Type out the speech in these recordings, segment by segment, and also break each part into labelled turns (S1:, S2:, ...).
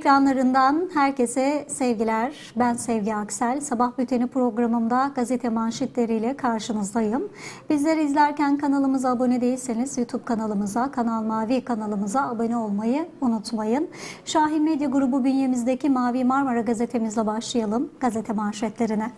S1: Ekranlarından herkese sevgiler. Ben Sevgi Aksel. Sabah Bülteni programımda gazete manşetleriyle karşınızdayım. Bizleri izlerken kanalımıza abone değilseniz YouTube kanalımıza, Kanal Mavi kanalımıza abone olmayı unutmayın. Şahin Medya Grubu bünyemizdeki Mavi Marmara gazetemizle başlayalım gazete manşetlerine.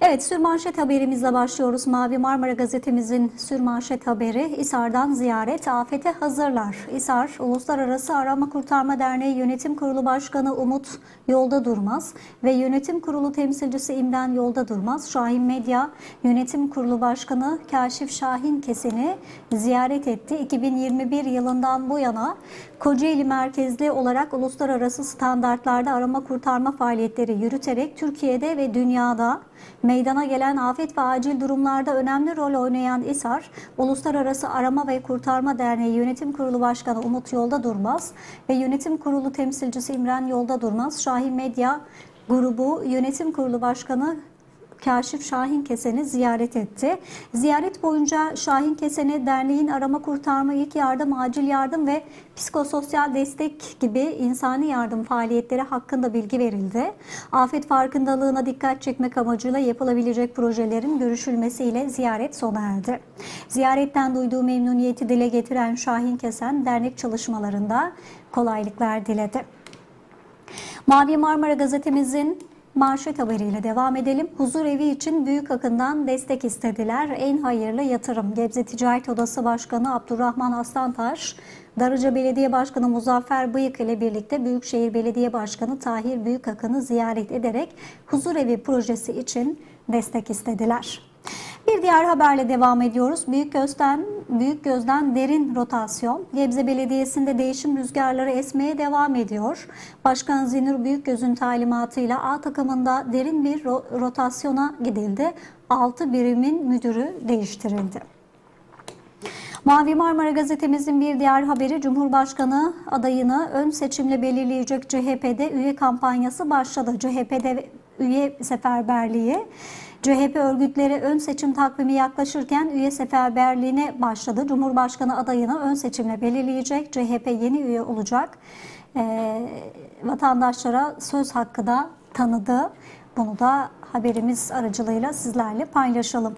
S1: Evet, sürmanşet haberimizle başlıyoruz. Mavi Marmara gazetemizin sürmanşet haberi İSAR'dan ziyaret afete hazırlar. İSAR, Uluslararası Arama Kurtarma Derneği Yönetim Kurulu Başkanı Umut Yolda Durmaz ve Yönetim Kurulu temsilcisi İmren Yolda Durmaz, Şahin Medya Yönetim Kurulu Başkanı Kaşif Şahin Kesen'i ziyaret etti. 2021 yılından bu yana Kocaeli merkezli olarak uluslararası standartlarda arama kurtarma faaliyetleri yürüterek Türkiye'de ve dünyada meydana gelen afet ve acil durumlarda önemli rol oynayan İSAR, Uluslararası Arama ve Kurtarma Derneği Yönetim Kurulu Başkanı Umut Yolda Durmaz ve Yönetim Kurulu temsilcisi İmren Yolda Durmaz, Şahin Medya Grubu Yönetim Kurulu Başkanı Kaşif Şahin Kesen'i ziyaret etti. Ziyaret boyunca Şahin Kesen'e derneğin arama kurtarma, ilk yardım, acil yardım ve psikososyal destek gibi insani yardım faaliyetleri hakkında bilgi verildi. Afet farkındalığına dikkat çekmek amacıyla yapılabilecek projelerin görüşülmesiyle ziyaret sona erdi. Ziyaretten duyduğu memnuniyeti dile getiren Şahin Kesen dernek çalışmalarında kolaylıklar diledi. Mavi Marmara gazetemizin Manşet haberiyle devam edelim. Huzur evi için Büyük Akın'dan destek istediler. En hayırlı yatırım. Gebze Ticaret Odası Başkanı Abdurrahman Aslantaş, Darıca Belediye Başkanı Muzaffer Bıyık ile birlikte Büyükşehir Belediye Başkanı Tahir Büyükakın'ı ziyaret ederek huzur evi projesi için destek istediler. Bir diğer haberle devam ediyoruz. Büyük Göz'den, Büyük Göz'den derin rotasyon. Gebze Belediyesi'nde değişim rüzgarları esmeye devam ediyor. Başkan Zinur Büyükgöz'ün talimatıyla A takımında derin bir ro- rotasyona gidildi. 6 birimin müdürü değiştirildi. Mavi Marmara gazetemizin bir diğer haberi Cumhurbaşkanı adayını ön seçimle belirleyecek CHP'de üye kampanyası başladı. CHP'de üye seferberliği CHP örgütleri ön seçim takvimi yaklaşırken üye seferberliğine başladı. Cumhurbaşkanı adayını ön seçimle belirleyecek. CHP yeni üye olacak. Ee, vatandaşlara söz hakkı da tanıdı. Bunu da haberimiz aracılığıyla sizlerle paylaşalım.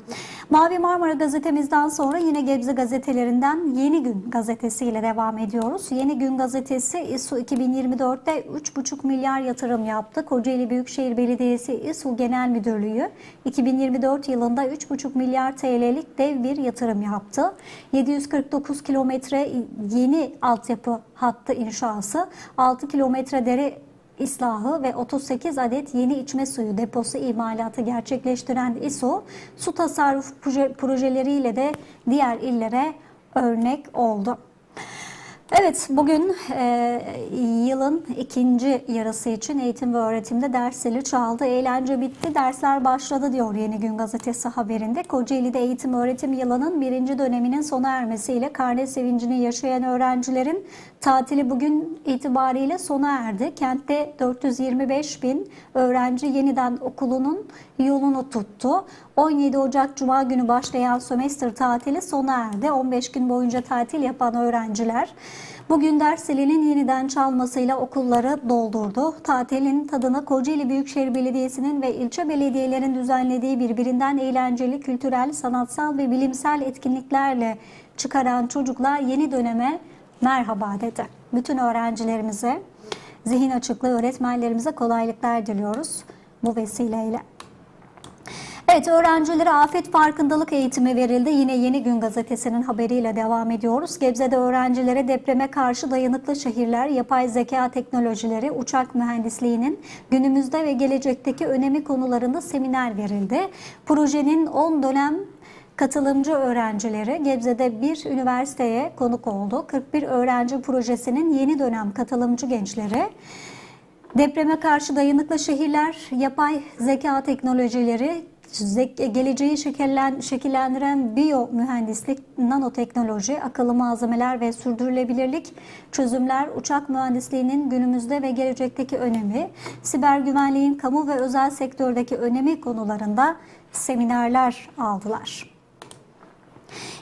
S1: Mavi Marmara gazetemizden sonra yine Gebze gazetelerinden Yeni Gün gazetesiyle devam ediyoruz. Yeni Gün gazetesi İSU 2024'te 3,5 milyar yatırım yaptı. Kocaeli Büyükşehir Belediyesi İSU Genel Müdürlüğü 2024 yılında 3,5 milyar TL'lik dev bir yatırım yaptı. 749 kilometre yeni altyapı hattı inşası, 6 kilometre dere ıslahı ve 38 adet yeni içme suyu deposu imalatı gerçekleştiren İSO, su tasarruf proje, projeleriyle de diğer illere örnek oldu. Evet, bugün e, yılın ikinci yarısı için eğitim ve öğretimde ders zili çaldı. Eğlence bitti, dersler başladı diyor Yeni Gün Gazetesi haberinde. Kocaeli'de eğitim öğretim yılının birinci döneminin sona ermesiyle karne sevincini yaşayan öğrencilerin tatili bugün itibariyle sona erdi. Kentte 425 bin öğrenci yeniden okulunun yolunu tuttu. 17 Ocak Cuma günü başlayan sömestr tatili sona erdi. 15 gün boyunca tatil yapan öğrenciler bugün ders zilinin yeniden çalmasıyla okulları doldurdu. Tatilin tadını Kocaeli Büyükşehir Belediyesi'nin ve ilçe belediyelerin düzenlediği birbirinden eğlenceli kültürel, sanatsal ve bilimsel etkinliklerle çıkaran çocuklar yeni döneme merhaba dedi. Bütün öğrencilerimize, zihin açıklığı öğretmenlerimize kolaylıklar diliyoruz bu vesileyle. Evet öğrencilere afet farkındalık eğitimi verildi. Yine Yeni Gün gazetesinin haberiyle devam ediyoruz. Gebze'de öğrencilere depreme karşı dayanıklı şehirler, yapay zeka teknolojileri, uçak mühendisliğinin günümüzde ve gelecekteki önemi konularında seminer verildi. Projenin 10 dönem katılımcı öğrencileri Gebze'de bir üniversiteye konuk oldu. 41 öğrenci projesinin yeni dönem katılımcı gençleri Depreme karşı dayanıklı şehirler, yapay zeka teknolojileri, geleceği şekillen, şekillendiren biyo mühendislik, nanoteknoloji, akıllı malzemeler ve sürdürülebilirlik çözümler, uçak mühendisliğinin günümüzde ve gelecekteki önemi, siber güvenliğin kamu ve özel sektördeki önemi konularında seminerler aldılar.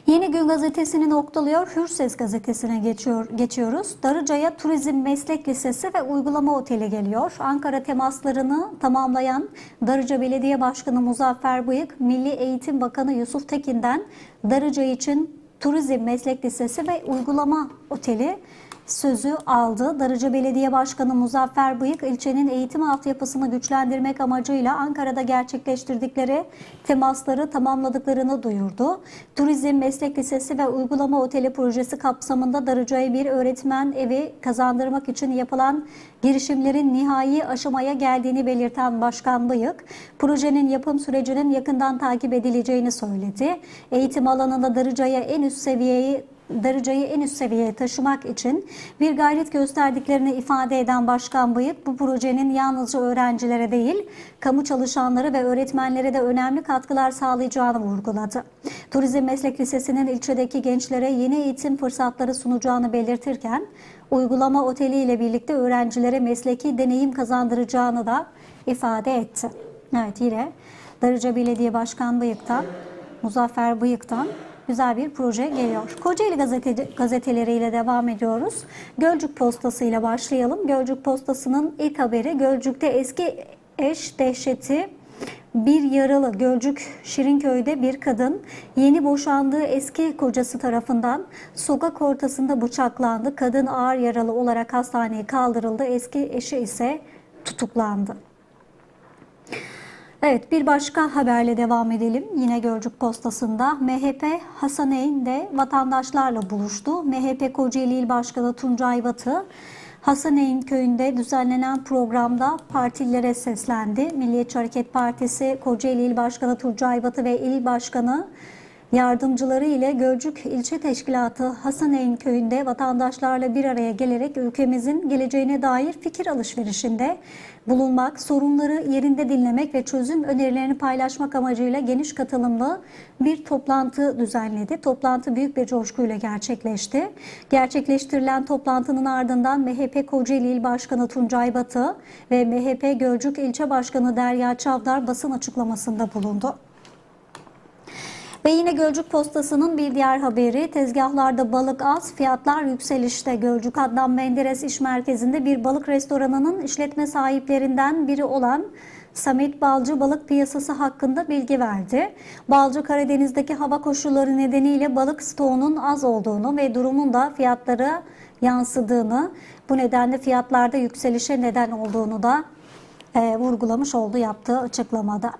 S1: Yeni Gün gazetesini noktalıyor, Hürses gazetesine geçiyor, geçiyoruz. Darıca'ya Turizm Meslek Lisesi ve Uygulama Oteli geliyor. Ankara temaslarını tamamlayan Darıca Belediye Başkanı Muzaffer Bıyık, Milli Eğitim Bakanı Yusuf Tekin'den Darıca için Turizm Meslek Lisesi ve Uygulama Oteli sözü aldı. Darıca Belediye Başkanı Muzaffer Bıyık ilçenin eğitim altyapısını güçlendirmek amacıyla Ankara'da gerçekleştirdikleri temasları tamamladıklarını duyurdu. Turizm Meslek Lisesi ve Uygulama Oteli projesi kapsamında Darıca'ya bir öğretmen evi kazandırmak için yapılan girişimlerin nihai aşamaya geldiğini belirten Başkan Bıyık, projenin yapım sürecinin yakından takip edileceğini söyledi. Eğitim alanında Darıca'ya en üst seviyeyi Darıca'yı en üst seviyeye taşımak için bir gayret gösterdiklerini ifade eden Başkan Bıyık, bu projenin yalnızca öğrencilere değil, kamu çalışanları ve öğretmenlere de önemli katkılar sağlayacağını vurguladı. Turizm Meslek Lisesi'nin ilçedeki gençlere yeni eğitim fırsatları sunacağını belirtirken, uygulama oteli ile birlikte öğrencilere mesleki deneyim kazandıracağını da ifade etti. Evet yine Darıca Belediye Başkan Bıyık'tan, Muzaffer Bıyık'tan güzel bir proje geliyor. Kocaeli gazete, gazeteleriyle devam ediyoruz. Gölcük Postası ile başlayalım. Gölcük Postası'nın ilk haberi Gölcük'te eski eş dehşeti bir yaralı Gölcük Şirinköy'de bir kadın yeni boşandığı eski kocası tarafından sokak ortasında bıçaklandı. Kadın ağır yaralı olarak hastaneye kaldırıldı. Eski eşi ise tutuklandı. Evet bir başka haberle devam edelim. Yine Gölcük Postası'nda MHP Hasaneyn'de vatandaşlarla buluştu. MHP Kocaeli İl Başkanı Tuncay Batı Hasaneyn köyünde düzenlenen programda partilere seslendi. Milliyetçi Hareket Partisi Kocaeli İl Başkanı Tuncay Batı ve İl Başkanı yardımcıları ile Gölcük İlçe Teşkilatı Hasaneyn köyünde vatandaşlarla bir araya gelerek ülkemizin geleceğine dair fikir alışverişinde bulunmak, sorunları yerinde dinlemek ve çözüm önerilerini paylaşmak amacıyla geniş katılımlı bir toplantı düzenledi. Toplantı büyük bir coşkuyla gerçekleşti. Gerçekleştirilen toplantının ardından MHP Kocaeli İl Başkanı Tuncay Batı ve MHP Gölcük İlçe Başkanı Derya Çavdar basın açıklamasında bulundu. Ve yine Gölcük Postası'nın bir diğer haberi tezgahlarda balık az, fiyatlar yükselişte. Gölcük Adnan Menderes İş Merkezi'nde bir balık restoranının işletme sahiplerinden biri olan Samet Balcı balık piyasası hakkında bilgi verdi. Balcı Karadeniz'deki hava koşulları nedeniyle balık stoğunun az olduğunu ve durumun da fiyatlara yansıdığını, bu nedenle fiyatlarda yükselişe neden olduğunu da e, vurgulamış oldu yaptığı açıklamada.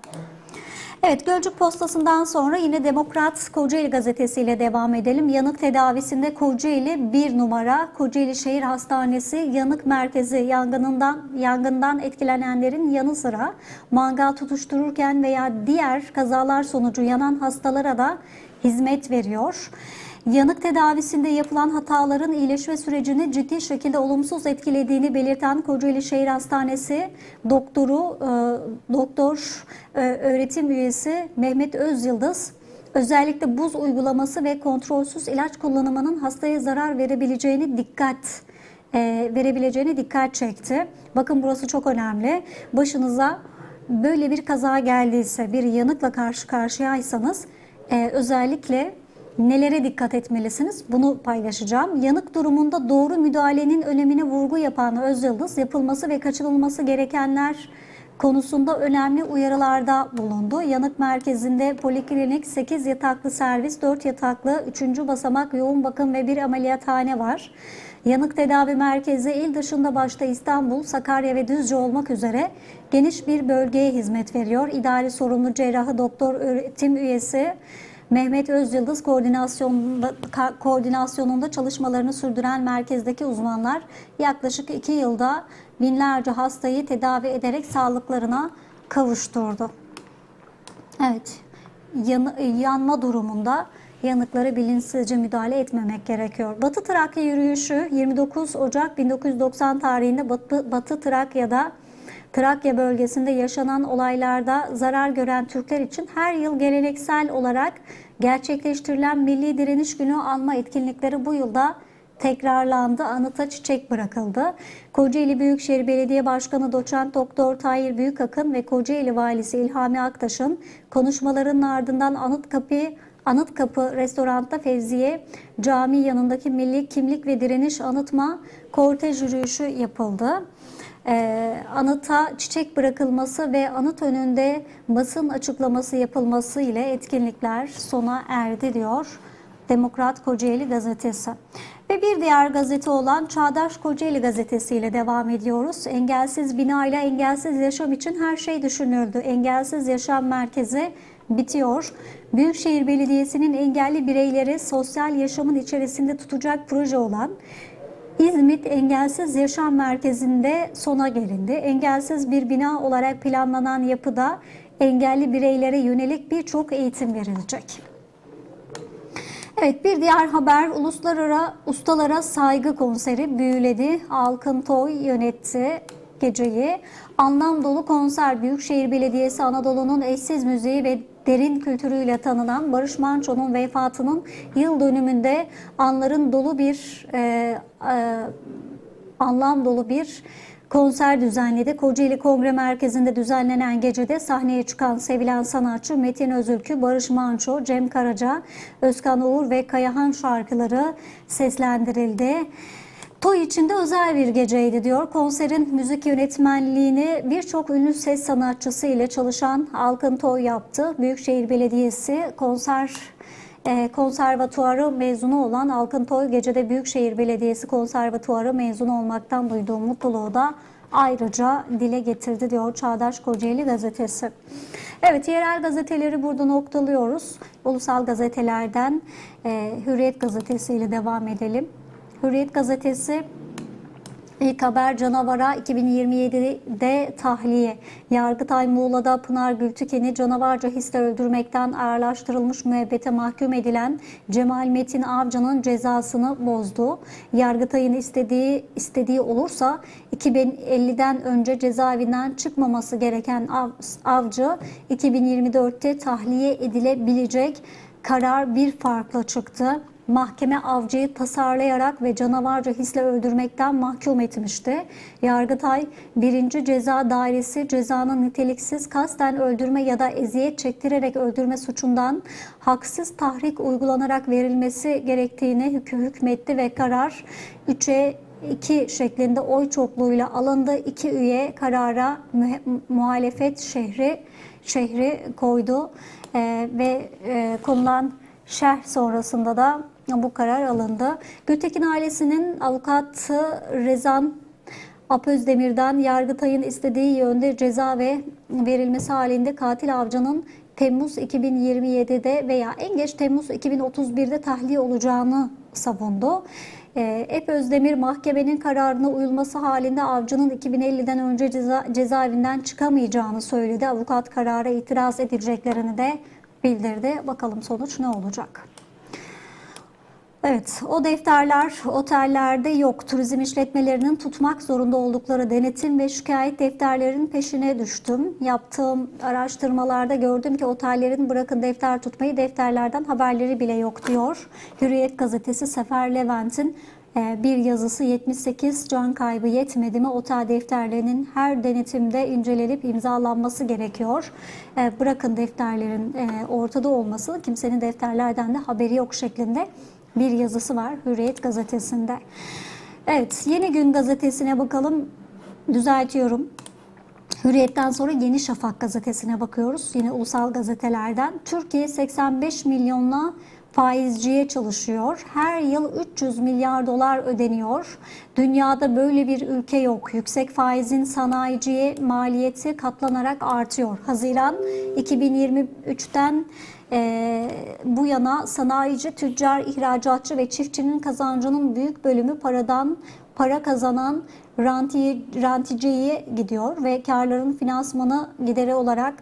S1: Evet Gölcük Postası'ndan sonra yine Demokrat Kocaeli Gazetesi ile devam edelim. Yanık tedavisinde Kocaeli bir numara Kocaeli Şehir Hastanesi yanık merkezi yangınından yangından etkilenenlerin yanı sıra mangal tutuştururken veya diğer kazalar sonucu yanan hastalara da hizmet veriyor. Yanık tedavisinde yapılan hataların iyileşme sürecini ciddi şekilde olumsuz etkilediğini belirten Kocaeli Şehir Hastanesi doktoru, e, doktor e, öğretim üyesi Mehmet Özyıldız özellikle buz uygulaması ve kontrolsüz ilaç kullanımının hastaya zarar verebileceğini dikkat e, verebileceğini dikkat çekti. Bakın burası çok önemli. Başınıza böyle bir kaza geldiyse, bir yanıkla karşı karşıyaysanız e, özellikle nelere dikkat etmelisiniz? Bunu paylaşacağım. Yanık durumunda doğru müdahalenin önemine vurgu yapan Özyıldız, yapılması ve kaçınılması gerekenler konusunda önemli uyarılarda bulundu. Yanık merkezinde poliklinik 8 yataklı servis, 4 yataklı 3. basamak yoğun bakım ve bir ameliyathane var. Yanık tedavi merkezi il dışında başta İstanbul, Sakarya ve Düzce olmak üzere geniş bir bölgeye hizmet veriyor. İdari sorumlu cerrahı doktor öğretim üyesi Mehmet Özyıldız koordinasyonunda, koordinasyonunda çalışmalarını sürdüren merkezdeki uzmanlar yaklaşık iki yılda binlerce hastayı tedavi ederek sağlıklarına kavuşturdu. Evet, yan, yanma durumunda yanıklara bilinçsizce müdahale etmemek gerekiyor. Batı Trakya yürüyüşü 29 Ocak 1990 tarihinde Batı, Batı Trakya'da Trakya bölgesinde yaşanan olaylarda zarar gören Türkler için her yıl geleneksel olarak gerçekleştirilen Milli Direniş Günü anma etkinlikleri bu yılda tekrarlandı. Anıta çiçek bırakıldı. Kocaeli Büyükşehir Belediye Başkanı Doçent Doktor Tahir Büyükakın ve Kocaeli Valisi İlhami Aktaş'ın konuşmalarının ardından Anıt Kapı Anıtkapı restoranda Fevziye Cami yanındaki Milli Kimlik ve Direniş Anıtma kortej yürüyüşü yapıldı. Ee, anıta çiçek bırakılması ve anıt önünde basın açıklaması yapılması ile etkinlikler sona erdi diyor Demokrat Kocaeli Gazetesi. Ve bir diğer gazete olan Çağdaş Kocaeli Gazetesi ile devam ediyoruz. Engelsiz bina ile engelsiz yaşam için her şey düşünüldü. Engelsiz Yaşam Merkezi bitiyor. Büyükşehir Belediyesi'nin engelli bireyleri sosyal yaşamın içerisinde tutacak proje olan İzmit Engelsiz Yaşam Merkezi'nde sona gelindi. Engelsiz bir bina olarak planlanan yapıda engelli bireylere yönelik birçok eğitim verilecek. Evet bir diğer haber Uluslararası Ustalara Saygı Konseri büyüledi. Alkın Toy yönetti geceyi. Anlam dolu konser Büyükşehir Belediyesi Anadolu'nun eşsiz müziği ve derin kültürüyle tanınan Barış Manço'nun vefatının yıl dönümünde anların dolu bir e, e, anlam dolu bir konser düzenledi. Kocaeli Kongre Merkezi'nde düzenlenen gecede sahneye çıkan sevilen sanatçı Metin Özülkü, Barış Manço, Cem Karaca, Özkan Uğur ve Kayahan şarkıları seslendirildi. Toy içinde özel bir geceydi diyor. Konserin müzik yönetmenliğini birçok ünlü ses sanatçısı ile çalışan Alkın Toy yaptı. Büyükşehir Belediyesi konser e, konservatuarı mezunu olan Alkın Toy gecede Büyükşehir Belediyesi konservatuarı mezunu olmaktan duyduğu mutluluğu da ayrıca dile getirdi diyor Çağdaş Kocaeli gazetesi. Evet yerel gazeteleri burada noktalıyoruz. Ulusal gazetelerden e, Hürriyet gazetesi ile devam edelim. Hürriyet gazetesi İlk haber canavara 2027'de tahliye. Yargıtay Muğla'da Pınar Gültüken'i canavarca hisle öldürmekten ağırlaştırılmış müebbete mahkum edilen Cemal Metin Avcı'nın cezasını bozdu. Yargıtay'ın istediği istediği olursa 2050'den önce cezaevinden çıkmaması gereken av, avcı 2024'te tahliye edilebilecek karar bir farkla çıktı mahkeme avcıyı tasarlayarak ve canavarca hisle öldürmekten mahkum etmişti. Yargıtay 1. Ceza Dairesi cezanın niteliksiz kasten öldürme ya da eziyet çektirerek öldürme suçundan haksız tahrik uygulanarak verilmesi gerektiğini hükmetti ve karar 3'e 2 şeklinde oy çokluğuyla alındı. İki üye karara muhalefet şehri şehri koydu ee, ve e, konulan şerh sonrasında da bu karar alındı. Gültekin ailesinin avukatı Rezan Apözdemir'den Yargıtay'ın istediği yönde ceza ve verilmesi halinde katil avcının Temmuz 2027'de veya en geç Temmuz 2031'de tahliye olacağını savundu. Ee, Ep Özdemir mahkemenin kararına uyulması halinde avcının 2050'den önce ceza, cezaevinden çıkamayacağını söyledi. Avukat karara itiraz edeceklerini de bildirdi. Bakalım sonuç ne olacak? Evet, o defterler otellerde yok. Turizm işletmelerinin tutmak zorunda oldukları denetim ve şikayet defterlerin peşine düştüm. Yaptığım araştırmalarda gördüm ki otellerin bırakın defter tutmayı defterlerden haberleri bile yok diyor. Hürriyet gazetesi Sefer Levent'in e, bir yazısı 78 can kaybı yetmedi mi otel defterlerinin her denetimde incelenip imzalanması gerekiyor. E, bırakın defterlerin e, ortada olması kimsenin defterlerden de haberi yok şeklinde bir yazısı var Hürriyet gazetesinde. Evet, Yeni Gün gazetesine bakalım. Düzeltiyorum. Hürriyet'ten sonra Yeni Şafak gazetesine bakıyoruz. Yine ulusal gazetelerden. Türkiye 85 milyonla faizciye çalışıyor. Her yıl 300 milyar dolar ödeniyor. Dünyada böyle bir ülke yok. Yüksek faizin sanayiciye maliyeti katlanarak artıyor. Haziran 2023'ten e, bu yana sanayici, tüccar, ihracatçı ve çiftçinin kazancının büyük bölümü paradan para kazanan rantiye, ranticiye gidiyor ve karların finansmanı gideri olarak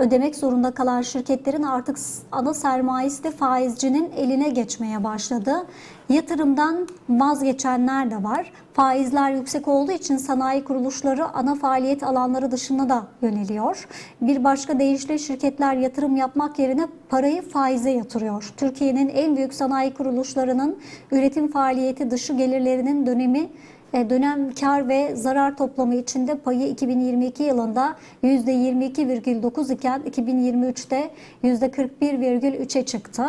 S1: ödemek zorunda kalan şirketlerin artık ana sermayesi de faizcinin eline geçmeye başladı. Yatırımdan vazgeçenler de var. Faizler yüksek olduğu için sanayi kuruluşları ana faaliyet alanları dışında da yöneliyor. Bir başka deyişle şirketler yatırım yapmak yerine parayı faize yatırıyor. Türkiye'nin en büyük sanayi kuruluşlarının üretim faaliyeti dışı gelirlerinin dönemi Dönem kar ve zarar toplamı içinde payı 2022 yılında %22,9 iken 2023'te %41,3'e çıktı.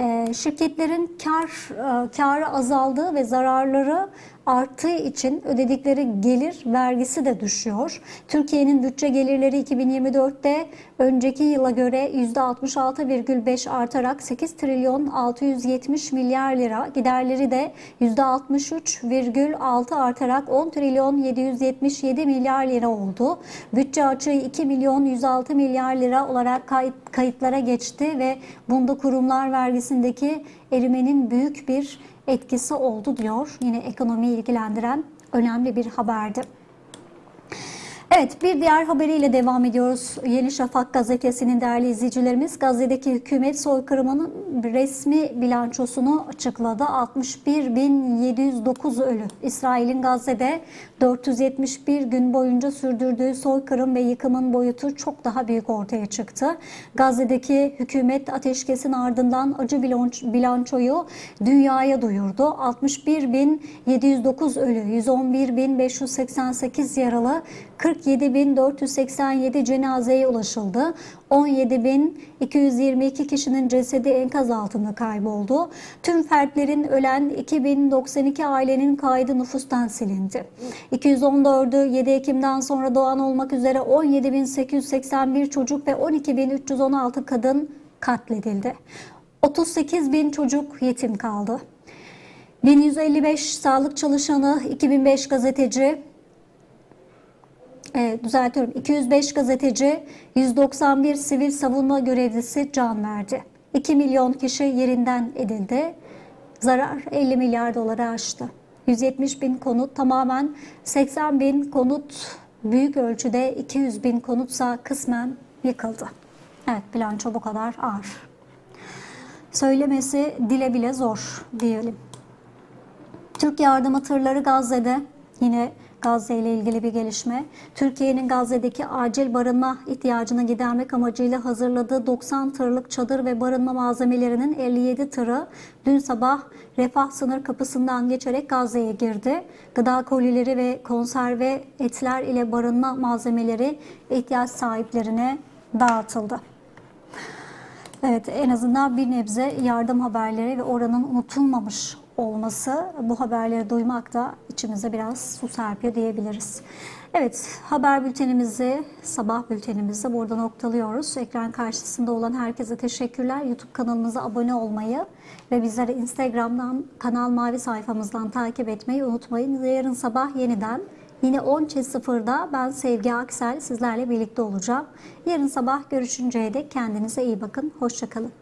S1: E, Şirketlerin kar e, karı azaldığı ve zararları arttığı için ödedikleri gelir vergisi de düşüyor. Türkiye'nin bütçe gelirleri 2024'te önceki yıla göre %66,5 artarak 8 trilyon 670 milyar lira, giderleri de %63,6 artarak 10 trilyon 777 milyar lira oldu. Bütçe açığı 2 milyon 106 milyar lira olarak kayıt, kayıtlara geçti ve bunda kurumlar vergisindeki erimenin büyük bir etkisi oldu diyor. Yine ekonomiyi ilgilendiren önemli bir haberdi. Evet bir diğer haberiyle devam ediyoruz. Yeni Şafak gazetesinin değerli izleyicilerimiz Gazze'deki hükümet soykırımının resmi bilançosunu açıkladı. 61.709 ölü. İsrail'in Gazze'de 471 gün boyunca sürdürdüğü soykırım ve yıkımın boyutu çok daha büyük ortaya çıktı. Gazze'deki hükümet ateşkesin ardından acı bilançoyu dünyaya duyurdu. 61.709 ölü, 111.588 yaralı, 47.487 cenazeye ulaşıldı. 17.222 kişinin cesedi enkaz altında kayboldu. Tüm fertlerin ölen 2092 ailenin kaydı nüfustan silindi. 214'ü 7 Ekim'den sonra doğan olmak üzere 17.881 çocuk ve 12.316 kadın katledildi. 38 bin çocuk yetim kaldı. 1155 sağlık çalışanı, 2005 gazeteci, e, düzeltiyorum 205 gazeteci, 191 sivil savunma görevlisi can verdi. 2 milyon kişi yerinden edildi. Zarar 50 milyar doları aştı. 170 bin konut tamamen 80 bin konut büyük ölçüde 200 bin konutsa kısmen yıkıldı. Evet bilanço bu kadar ağır. Söylemesi dile bile zor diyelim. Türk yardım tırları Gazze'de yine Gazze ile ilgili bir gelişme. Türkiye'nin Gazze'deki acil barınma ihtiyacını gidermek amacıyla hazırladığı 90 tırlık çadır ve barınma malzemelerinin 57 tırı dün sabah Refah sınır kapısından geçerek Gazze'ye girdi. Gıda kolileri ve konserve etler ile barınma malzemeleri ihtiyaç sahiplerine dağıtıldı. Evet en azından bir nebze yardım haberleri ve oranın unutulmamış olması bu haberleri duymak da içimize biraz su serpiyor diyebiliriz. Evet haber bültenimizi sabah bültenimizi burada noktalıyoruz. Ekran karşısında olan herkese teşekkürler. YouTube kanalımıza abone olmayı ve bizleri Instagram'dan kanal mavi sayfamızdan takip etmeyi unutmayın. Yarın sabah yeniden Yine 10.00'da ben Sevgi Aksel sizlerle birlikte olacağım. Yarın sabah görüşünceye dek kendinize iyi bakın. Hoşçakalın.